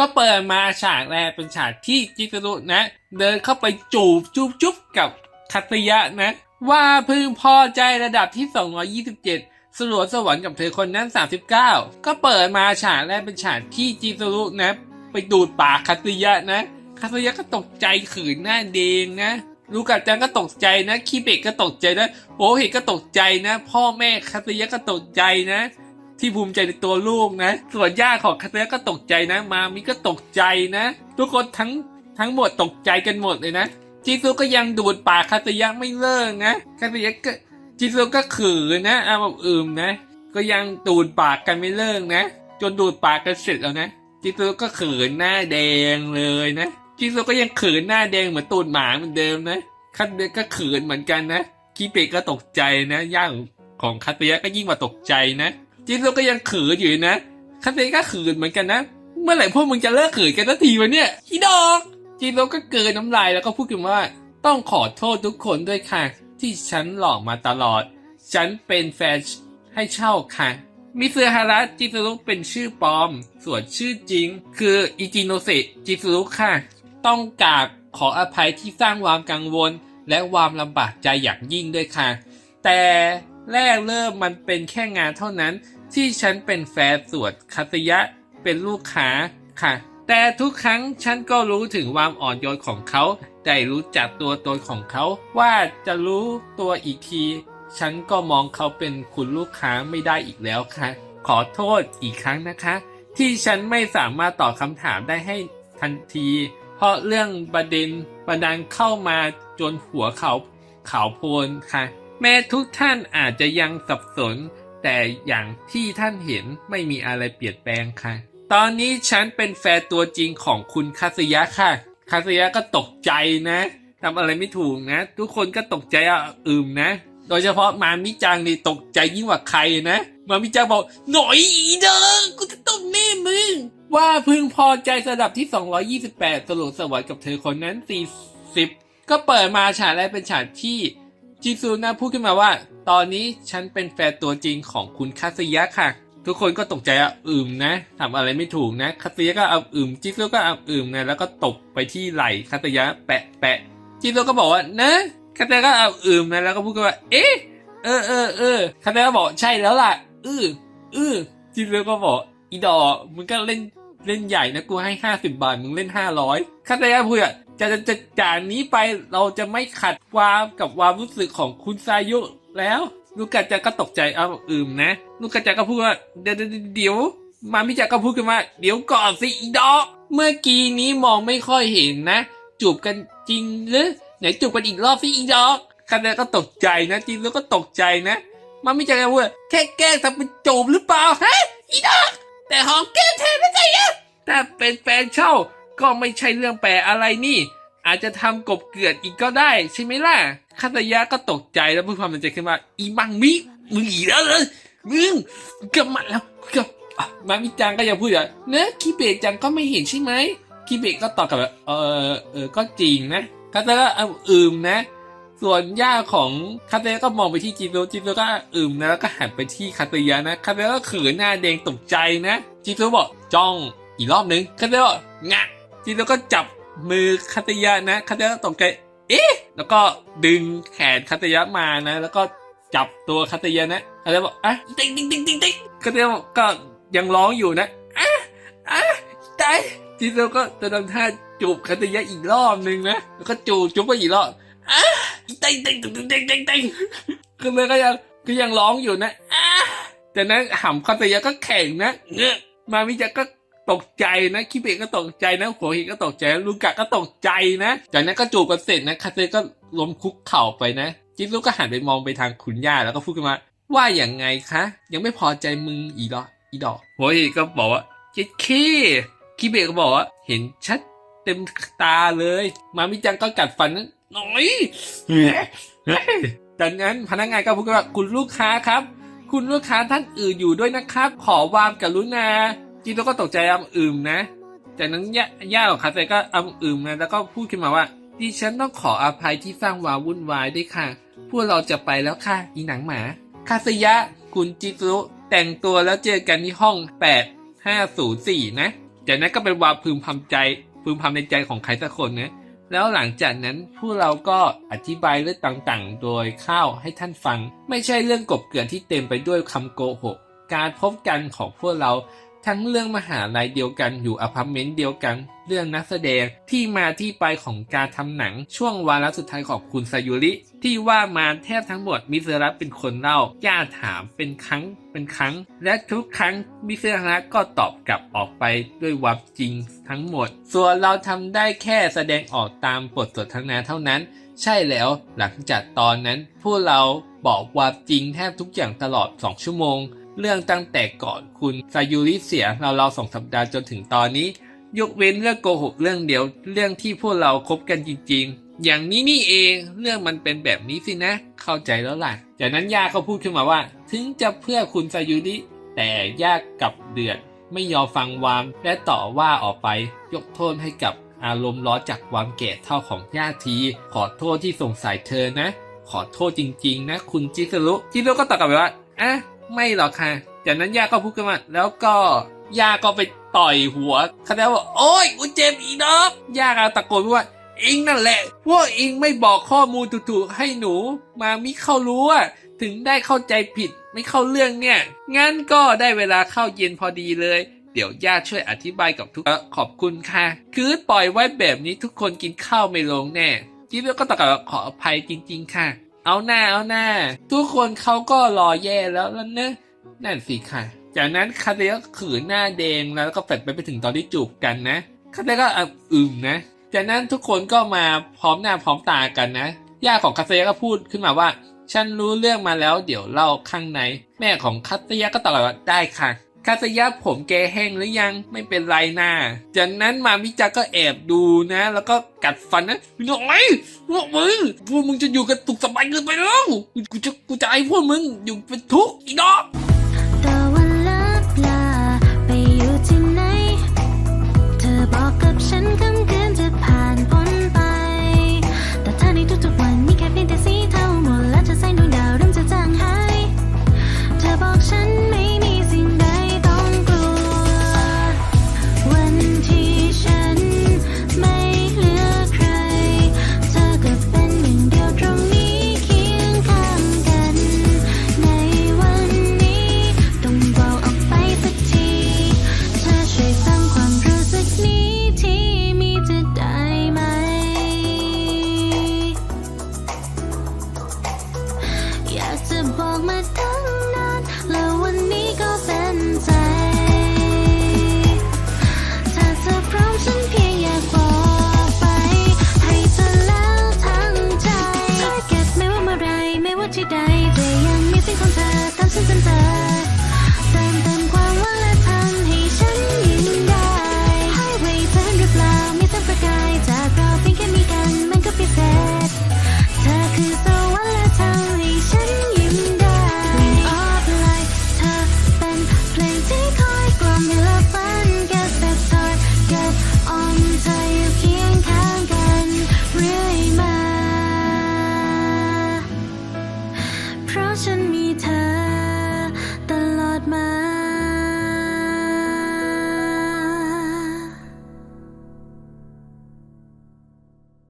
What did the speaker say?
ก็เปิดมาฉากแรกเป็นฉากที่จิตรุนะ เดินเข้าไปจูบจุ๊บจุบกับคัตยะนะ ว่าพึงพอใจระดับที่ 227สลวนสวรรค์กับเธอคนนั้น 39 ก็เปิดมาฉากแรกเป็นฉากที่จิตรุนะ ไปดูดปากคัตยะนะคัตยะก็ตกใจขืนหน้าเดงนะลูกาจังก็ตกใจนะคีเบกก็ตกใจนะโอเฮก็ตกใจนะ พ่อแม่คัตยะก็ตกใจนะ ที่ภูมิใจในตัวลูกนะ ส่วนย่าของคัตยะก็ตกใจนะ มามิก็ตกใจนะ ทุกคนทั้งทั้งหมดตกใจกันหมดเลยนะ จิซุก็ยังดูดปากคัตยะไม่เลิกนะคัตยะก็จิซุก็ขืนนะอาแบบอืมนะ ก็ยังดูดปากกันไม่เลิกนะ จนดูดปากกันเสร็จแล้วนะ จิซุก็ขืนหน้าแดงเลยนะ จิซุก็ยังขืนหน้าแดงเหมือนตูดหมาเหมือนเดิมนะคัตยะก็ขืนเหมือนกันนะ คิเปะก็ตกใจนะ ย่าของคัตยะก็ยิ่งกว่าตกใจนะ จิซุก็ยังขืนอยู่นะคัตยะก็ขืนเหมือนกันนะ เมื่อไหร่พวกมึงจะเลิกขืนกันสักทีวะเนี่ยอีดอก จิโร่ก็เกินน้ำลายแล้วก็พูดกันว่า ต้องขอโทษทุกคนด้วยค่ะ ที่ฉันหลอกมาตลอด ฉันเป็นแฟนให้เช่าค่ะมิซึฮาระจิซุรุเป็นชื่อปลอม ส่วนชื่อจริง คืออิจิโนเซจิซุรุค่ะ ต้องกราบขออภัยที่สร้างความกังวล และความลำบากใจอย่างยิ่งด้วยค่ะ แต่แรกเริ่มมันเป็นแค่งานเท่านั้น ที่ฉันเป็นแฟนสวนคัตยะเป็นลูกค้าค่ะ แต่ทุกครั้งฉันก็รู้ถึงความอ่อนโยนของเขาได้รู้จักตัวตนของเขาว่าจะรู้ตัวอีกที ฉันก็มองเขาเป็นคุณลูกค้าไม่ได้อีกแล้วค่ะ ขอโทษอีกครั้งนะคะ ที่ฉันไม่สามารถตอบคำถามได้ให้ทันที เพราะเรื่องประเด็นประดังเข้ามาจนหัวเขาเขาโพลนค่ะ แม้ทุกท่านอาจจะยังสับสน แต่อย่างที่ท่านเห็นไม่มีอะไรเปลี่ยนแปลงค่ะ ตอนนี้ฉันเป็นแฟนตัวจริงของคุณคาสยะค่ะ คาสยะก็ตกใจนะทำอะไรไม่ถูกนะ ทุกคนก็ตกใจอะอืมนะ โดยเฉพาะมามิจังนี่ตกใจยิ่งกว่าใครนะ มามิจังบอก หน่อยอีเด้อกูจะต้องแน่มึง ว่าพึงพอใจระดับที่ 228 สรุปสวัสดิ์กับเธอคนนั้น 40 ก็เปิดมาฉากแรกเป็นฉากที่จิซูนะพูดขึ้นมาว่า ตอนนี้ฉันเป็นแฟนตัวจริงของคุณคาสยะค่ะ ทุกคนก็ตกใจอะอืมนะทำอะไรไม่ถูกนะคาสยะก็เอาอืมจิซูก็เอาอืมนะแล้วก็ตบไปที่ไหล่คาสยะแปะแปะจิซูก็บอกว่านะคาสยะก็เอาอืมนะแล้วก็พูดกันว่า เอ๊ะเออเออเออคาสยะก็บอกใช่แล้วล่ะ อืออือจิซูก็บอกอีดอกมึงก็เล่นเล่นใหญ่นะกูให้ห้าสิบบาทมึงเล่นห้าร้อยคาสยะพูดอะจะจะจะจากนี้ไปเราจะไม่ขัดความกับความรู้สึกของคุณซายุ แล้วลูกกาจาก็ตกใจเอาอืมนะลูกกาจาก็พูดว่าเดี๋ยวเดี๋ยวเดี๋ยวมามิจาก็พูดขึ้นมาเดี๋ยวก่อนสิอีดอก เมื่อกี้นี้มองไม่ค่อยเห็นนะ จูบกันจริงหรือไหนจูบกันอีกรอบสิอีดอกคาเนก็ตกใจนะจริงแล้วก็ตกใจนะมามิจาก็พูดว่าแค่แกล้งทำเป็นจูบหรือเปล่าฮะอีดอก แต่หอมแก้มแทนไม่ใช่อะถ้าเป็นแฟนเช่าก็ไม่ใช่เรื่องแปลกอะไรนี่ อาจจะทำกบเกลือนอีกก็ได้ใช่ไหมล่ะคาตายะก็ตกใจแล้วพูดความในใจขึ้นมาอีมังมิมึงอีแล้วเลยมึงกับมาแล้วกับมามิจังก็ยังพูดอย่างเนะคิเบะจังก็ไม่เห็นใช่ไหมคิเบะก็ตอบกลับแบบเออเออก็จริงนะคาตายะเอาอืมนะ ส่วนย่าของคาตายะก็มองไปที่จิโร่จิโร่ก็อืมนะแล้วก็หันไปที่คาตายะนะคาตายะก็เขินหน้าแดงตกใจนะจิโร่บอกจ้องอีกรอบนึงคาตายะบอกงะจิโร่ก็จับ มือคาตยะนะคาตยะตกใจ เอ๊ะ แล้วก็ดึงแขนคาตยะมานะ แล้วก็จับตัวคาตยะนะคาตยะบอกอะติ๊งติ๊งติ๊งติ๊งติ๊งคาตยะบอกก็ยังร้องอยู่นะอะอะตายจิโซก็จะทำท่าจูบคาตยะอีกรอบนึงนะ แล้วก็จูบจูบไปอีกรอบอะติ๊งติ๊งติ๊งติ๊งติ๊งติ๊งติ๊งคาตยก็ยังก็ยังร้องอยู่นะอะแต่นั้นหำคาตยะก็แข็งนะเงื้อมามิจะก็ ตกใจนะคิเบะก็ตกใจนะหัวหินก็ตกใจลูกะก็ตกใจนะ จากนั้นก็จูบกันเสร็จนะคาเซก็ล้มคุกเข่าไปนะ จิซุก็หันไปมองไปทางคุณย่าแล้วก็พูดขึ้นมา ว่าอย่างไงคะ ยังไม่พอใจมึงอีดออีดอกหัวหินก็บอกว่าเจ๊เคคิเบะก็บอกว่าเห็นชัดเต็มตาเลย มามิจังก็กัดฟันนะหน่อยจากนั้นพนักงานก็พูดว่าคุณลูกค้าครับ คุณลูกค้าท่านอื่นอยู่ด้วยนะครับ ขอวามกรุณา จิโร่ก็ตกใจอ้ำอึมนะ จากนั้นย่าย่าของคาเซก็อ้ำอึมนะแล้วก็พูดขึ้นมาว่าดิฉันต้องขออภัยที่สร้างวาวุ่นวายด้วยค่ะ พวกเราจะไปแล้วค่ะอีหนังหมา คาเซยะ คุณจิโร่แต่งตัวแล้วเจอกันที่ห้อง 8504 นะ จากนั้นก็เป็นวาพึมพำใจ พึมพำในใจของใครสักคนนะ แล้วหลังจากนั้นผู้เราก็อธิบายเรื่องต่างๆ โดยข้าวให้ท่านฟัง ไม่ใช่เรื่องกบเกลื่อนที่เต็มไปด้วยคำโกหก การพบกันของพวกเรา ทั้งเรื่องมหาลัยเดียวกันอยู่อพาร์ตเมนต์เดียวกัน เรื่องนักแสดงที่มาที่ไปของการทำหนังช่วงวาระสุดท้ายของคุณซายุริ ที่ว่ามาแทบทั้งหมดมิเซรัเป็นคนเล่าย่าถามเป็นครั้งเป็นครั้ง และทุกครั้งมิเซรัก็ตอบกลับออกไปด้วยวามจริงทั้งหมด ส่วนเราทำได้แค่แสดงออกตามบทสนทนาเท่านั้น ใช่แล้วหลังจากตอนนั้น พวกเราบอกความจริงแทบทุกอย่างตลอด 2 ชั่วโมง เรื่องตั้งแต่ก่อนคุณซายูริเสียเราเราๆสองสัปดาห์จนถึงตอนนี้ ยกเว้นเรื่องโกหกเรื่องเดียว เรื่องที่พวกเราคบกันจริง ๆ อย่างนี้นี่เองเรื่องมันเป็นแบบนี้สินะ เข้าใจแล้วล่ะ จากนั้นย่าก็พูดขึ้นมาว่า ถึงจะเพื่อคุณซายูริแต่ย่ากับเดือดไม่ยอมฟังวามและต่อว่าออกไป ยกโทษให้กับอารมณ์ร้อนจากความแก่เท่าของย่าที ขอโทษที่สงสัยเธอนะ ขอโทษจริง ๆ นะ คุณจิสรุจิสรุก็ตอบกลับไปว่าอะ ไม่หรอกค่ะจากนั้นย่าก็พูดขึ้นมา แล้วก็ย่าก็ไปต่อยหัวเขาแล้วว่าโอ๊ยกูเจ็บอีดอกย่าก็ตะโกนว่าเองนั่นแหละพวกเองไม่บอกข้อมูลถูกๆให้หนู มามิเข้ารู้อะถึงได้เข้าใจผิดไม่เข้าเรื่องเนี่ย งั้นก็ได้เวลาเข้าเย็นพอดีเลย เดี๋ยวย่าช่วยอธิบายกับทุกเอ่อขอบคุณค่ะ คือปล่อยไว้แบบนี้ทุกคนกินข้าวไม่ลงแน่จิโร่ก็ตอบกลับขออภัยจริง ๆ ค่ะ เอาหน้าเอาหน้า ทุกคนเขาก็รอแย่แล้วแล้วเนอะนั่นสิค่ะ จากนั้นคาเดก็ขืนหน้าแดงแล้วก็แฟดไปไปถึงตอนที่จูบกันนะคาเดก็อึมนะ จากนั้นทุกคนก็มาพร้อมหน้าพร้อมตากันนะย่าของคาเซยก็พูดขึ้นมาว่า ฉันรู้เรื่องมาแล้วเดี๋ยวเล่าข้างใน แม่ของคาเซยก็ตอบว่าได้ค่ะ คาสยะผมแกแห้งหรือยังไม่เป็นไรนะจากนั้นมามิจาก็แอบดูนะ แล้วก็กัดฟันนะหน่อยพวกมึงพวกมึงจะอยู่กันตุกสบายเกินไปแล้วกูจะกูจะไอ้พวกมึงอยู่เป็นทุกข์อีดอก